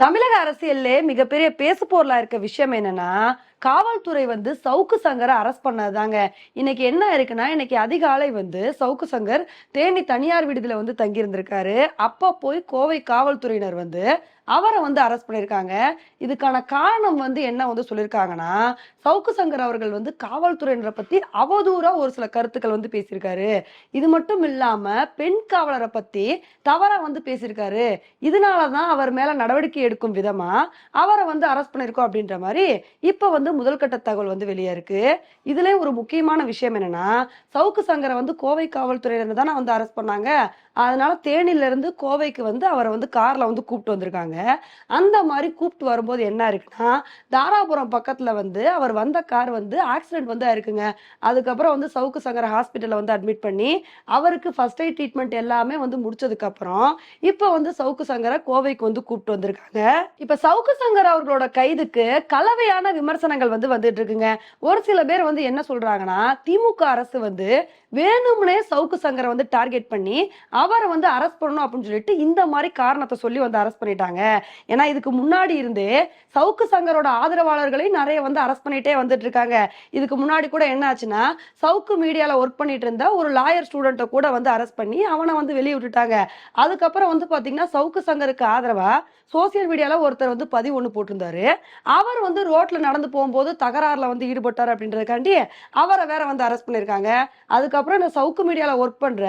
தமிழக அரசியல்ல மிகப்பெரிய பேசு பொருளா இருக்க விஷயம் என்னன்னா காவல்துறை வந்து சவுக்கு சங்கரை அரெஸ்ட் பண்ணதாங்க இன்னைக்கு என்ன இருக்குன்னா இன்னைக்கு அதிகாலை வந்து சவுக்கு சங்கர் தேனி தனியார் விடுதியில வந்து தங்கியிருந்திருக்காரு. அப்போ போய் கோவை காவல்துறையினர் வந்து அவரை வந்து அரெஸ்ட் பண்ணியிருக்காங்க. இதுக்கான காரணம் வந்து என்ன வந்து சொல்லியிருக்காங்கன்னா சவுக்கு சங்கர் அவர்கள் வந்து காவல்துறையினரை பத்தி அவதூறா ஒரு சில கருத்துக்கள் வந்து பேசியிருக்காரு. இது மட்டும் இல்லாம பெண் காவலரை பத்தி தவறா வந்து பேசியிருக்காரு. இதனாலதான் அவர் மேல நடவடிக்கை எடுக்கும் விதமா அவரை வந்து அரெஸ்ட் பண்ணியிருக்கோம் அப்படின்ற மாதிரி இப்ப வந்து முதல் கட்ட தகவல் வந்து வெளியே இருக்கு. இதுல ஒரு முக்கியமான விஷயம் என்னன்னா சவுக்கு சங்கரை வந்து கோவை காவல்துறையினர் தானே வந்து அரெஸ்ட் பண்ணாங்க. அதனால தேனில இருந்து கோவைக்கு வந்து அவரை வந்து கார்ல வந்து கூப்பிட்டு வந்திருக்காங்க. அந்த மாதிரி கூப்பிட்டு வரும்போது என்ன இருக்குன்னா தாராபுரம் பக்கத்துல வந்து அவர் வந்த கார் வந்து ஆக்சிடென்ட் வந்து இருக்குங்க அதுக்கப்புறம் வந்து சவுக்கு சங்கர ஹாஸ்பிட்டல்ல வந்து அட்மிட் பண்ணி அவருக்கு ஃபர்ஸ்ட் எய்ட் ட்ரீட்மெண்ட் எல்லாமே வந்து முடிச்சதுக்கு அப்புறம் இப்ப வந்து சவுக்கு சங்கரை கோவைக்கு வந்து கூப்பிட்டு வந்திருக்காங்க. இப்ப சவுக்கு சங்கர் அவர்களோட கைதுக்கு கலவையான விமர்சனங்கள் வந்து வந்துட்டு இருக்குங்க ஒரு சில பேர் வந்து என்ன சொல்றாங்கன்னா திமுக அரசு வந்து வேணும்னே சவுக்கு சங்கரை வந்து டார்கெட் பண்ணி அவரை வந்து அரெஸ்ட் பண்ணணும் அப்படின்னு சொல்லிட்டு இந்த மாதிரி காரணத்தை சொல்லி வந்து அரெஸ்ட் பண்ணிட்டாங்க. ஏன்னா இதுக்கு முன்னாடி இருந்தே சவுக்கு சங்கரோட ஆதரவாளர்களையும் நிறைய வந்து அரெஸ்ட் பண்ணிட்டே வந்துட்டு இருக்காங்க இதுக்கு முன்னாடி கூட என்ன ஆச்சுன்னா சவுக்கு மீடியால ஒர்க் பண்ணிட்டு இருந்த ஒரு லாயர் ஸ்டூடெண்ட்டை கூட வந்து அரெஸ்ட் பண்ணி அவனை வந்து வெளியே விட்டுட்டாங்க. அதுக்கப்புறம் வந்து பாத்தீங்கன்னா சவுக்கு சங்கருக்கு ஆதரவா சோசியல் மீடியால ஒருத்தர் வந்து பதிவு ஒன்று போட்டிருந்தாரு. அவர் வந்து ரோட்ல நடந்து போகும் போகும்போது தகராறுல வந்து ஈடுபட்டார் அப்படின்றதுக்காண்டி அவரை வேற வந்து அரெஸ்ட் பண்ணிருக்காங்க அதுக்கப்புறம் இந்த சவுக்கு மீடியால ஒர்க் பண்ற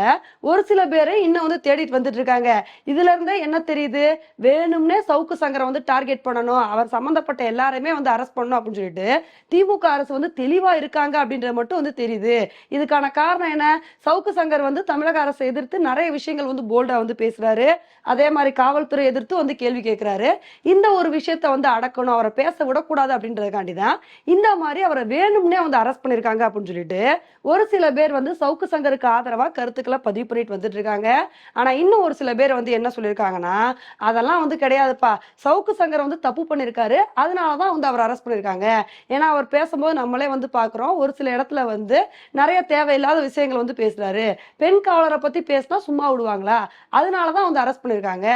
ஒரு சில பேரை இன்னும் வந்து தேடிட்டு வந்துட்டு இருக்காங்க. இதுல இருந்தே என்ன தெரியுது? வேணும்னே சவுக்கு சங்கரை வந்து டார்கெட் பண்ணணும். அவர் சம்பந்தப்பட்ட எல்லாருமே வந்து அரெஸ்ட் பண்ணணும் அப்படின்னு சொல்லிட்டு திமுக அரசு வந்து தெளிவா இருக்காங்க அப்படின்றது மட்டும் வந்து தெரியுது. இதுக்கான காரணம் என்ன? சவுக்கு சங்கர் வந்து தமிழக அரசை எதிர்த்து நிறைய விஷயங்கள் வந்து போல்டா வந்து பேசுறாரு. அதே மாதிரி காவல்துறை எதிர்த்து வந்து கேள்வி கேட்கிறாரு இந்த ஒரு விஷயத்த வந்து அடக்கணும். அவரை பேச விடக்கூடாது அப்படின்றதுக்காண்டி தான் இந்த மாதிரி அவரை வேணும்னே வந்து அரெஸ்ட் பண்ணியிருக்காங்க அப்படின்னு சொல்லிட்டு ஒரு சில பேர் வந்து சவுக்கு சங்கருக்கு ஆதரவாக கருத்துக்களை பதிவு பண்ணிட்டு வந்துட்டு இருக்காங்க. ஆனால் இன்னும் ஒரு சில பேர் வந்து என்ன சொல்லியிருக்காங்கன்னா அதெல்லாம் வந்து கிடையாதுப்பா. சவுக்கு சங்கர் வந்து தப்பு பண்ணியிருக்காரு அதனால தான் வந்து அவர் அரெஸ்ட் பண்ணியிருக்காங்க ஏன்னா அவர் பேசும்போது நம்மளே வந்து பார்க்குறோம் ஒரு சில இடத்துல வந்து நிறைய தேவையில்லாத விஷயங்கள் வந்து பேசுறாரு. பெண் காவலரை பற்றி பேசினா சும்மா விடுவாங்களா? அதனால தான் வந்து அரெஸ்ட் பண்ணியிருக்காங்க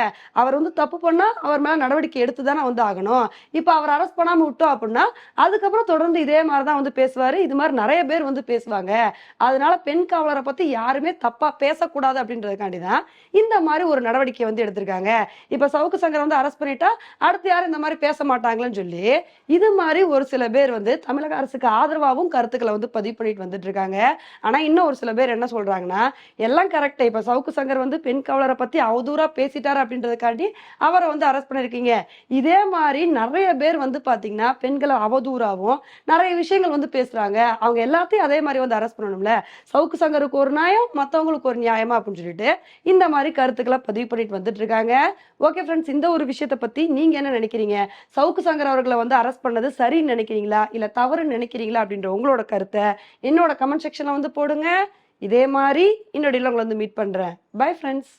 அவர் வந்து தப்பு பண்ணால் அவர் மேலே நடவடிக்கை எடுத்து தானே வந்து ஆகணும். இப்போ அவர் அரெஸ்ட் பண்ணாமல் விட்டோம் அப்படின்னா அதுக்கப்புறம் தொடர்ந்து இதே மாதிரிதான் வந்து பேசுவாரு. இது மாதிரி நிறைய பேர் வந்து பேசுவாங்க. அதனால பெண் காவலரை பத்தி யாருமே தப்பா பேசக்கூடாது அப்படின்றதுக்காண்டி தான் இந்த மாதிரி ஒரு நடவடிக்கை வந்து எடுத்திருக்காங்க. இப்ப சவுக்கு சங்கர் வந்து அரெஸ்ட் பண்ணிட்டா அடுத்து யாரும் இந்த மாதிரி பேச மாட்டாங்களேன்னு சொல்லி இது மாதிரி ஒரு சில பேர் வந்து தமிழக அரசுக்கு ஆதரவாகவும் கருத்துக்களை வந்து பதிவு பண்ணிட்டு வந்துட்டு இருக்காங்க ஆனா இன்னும் ஒரு சில பேர் என்ன சொல்றாங்கன்னா எல்லாம் கரெக்டா இப்ப சவுக்கு சங்கர் வந்து பெண் காவலரை பத்தி அவதூறா பேசிட்டாரு அப்படின்றதுக்காண்டி அவரை வந்து அரெஸ்ட் பண்ணிருக்கீங்க. இதே மாதிரி நிறைய பேர் வந்து பாத்தீங்கன்னா பெண்களை அவதூறு அவதூறாவும் நிறைய விஷயங்கள் வந்து பேசுறாங்க. அவங்க எல்லாத்தையும் அதே மாதிரி வந்து அரெஸ்ட் பண்ணணும்ல? சவுக்கு சங்கருக்கு ஒரு நியாயம் மத்தவங்களுக்கு ஒரு நியாயமா அப்படின்னு சொல்லிட்டு இந்த மாதிரி கருத்துக்களை பதிவு பண்ணிட்டு வந்துட்டு இருக்காங்க. ஓகே ஃப்ரெண்ட்ஸ் இந்த ஒரு விஷயத்தை பத்தி நீங்க என்ன நினைக்கிறீங்க? சவுக்கு சங்கர் அவர்களை வந்து அரெஸ்ட் பண்ணது சரின்னு நினைக்கிறீங்களா? இல்ல தவறுன்னு நினைக்கிறீங்களா? அப்படின்ற உங்களோட கருத்தை என்னோட கமெண்ட் செக்ஷன்ல வந்து போடுங்க. இதே மாதிரி இன்னொரு உங்களை வந்து மீட் பண்றேன். Bye friends